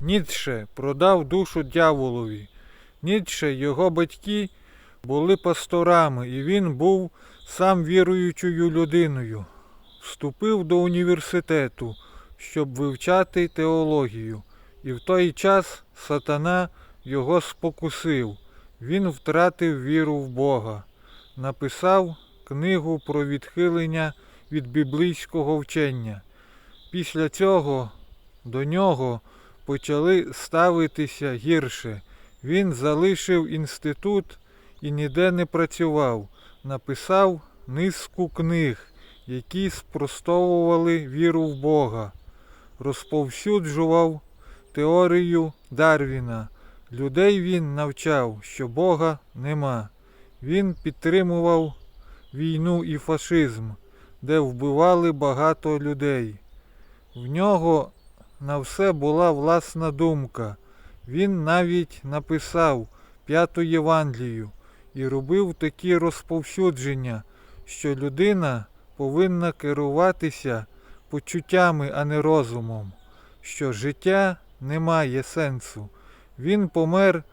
Ніцше продав душу дяволові. Ніцше його батьки були пасторами, і він був сам віруючою людиною. Вступив до університету, щоб вивчати теологію, і в той час сатана його спокусив. Він втратив віру в Бога, написав книгу про відхилення від біблійського вчення. Після цього до нього почали ставитися гірше. Він залишив інститут і ніде не працював. Написав низку книг, які спростовували віру в Бога, розповсюджував теорію Дарвіна. Людей він навчав, що Бога нема. Він підтримував війну і фашизм, де вбивали багато людей. В нього на все була власна думка. Він навіть написав п'яту Євангелію і робив такі розповсюдження, що людина повинна керуватися почуттями, а не розумом, що життя не має сенсу. Він помер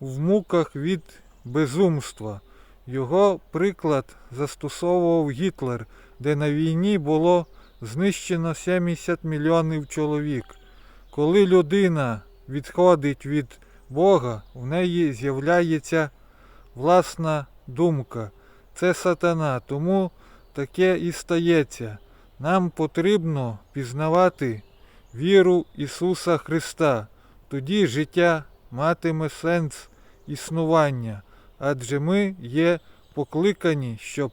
в муках від безумства. Його приклад застосовував Гітлер, де на війні було знищено 70 мільйонів чоловік. Коли людина відходить від Бога, в неї з'являється власна думка. Це сатана, тому таке і стається. Нам потрібно пізнавати віру Ісуса Христа. Тоді життя матиме сенс існування, адже ми є покликані, щоб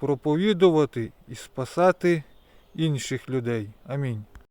проповідувати і спасати інших людей. Амінь.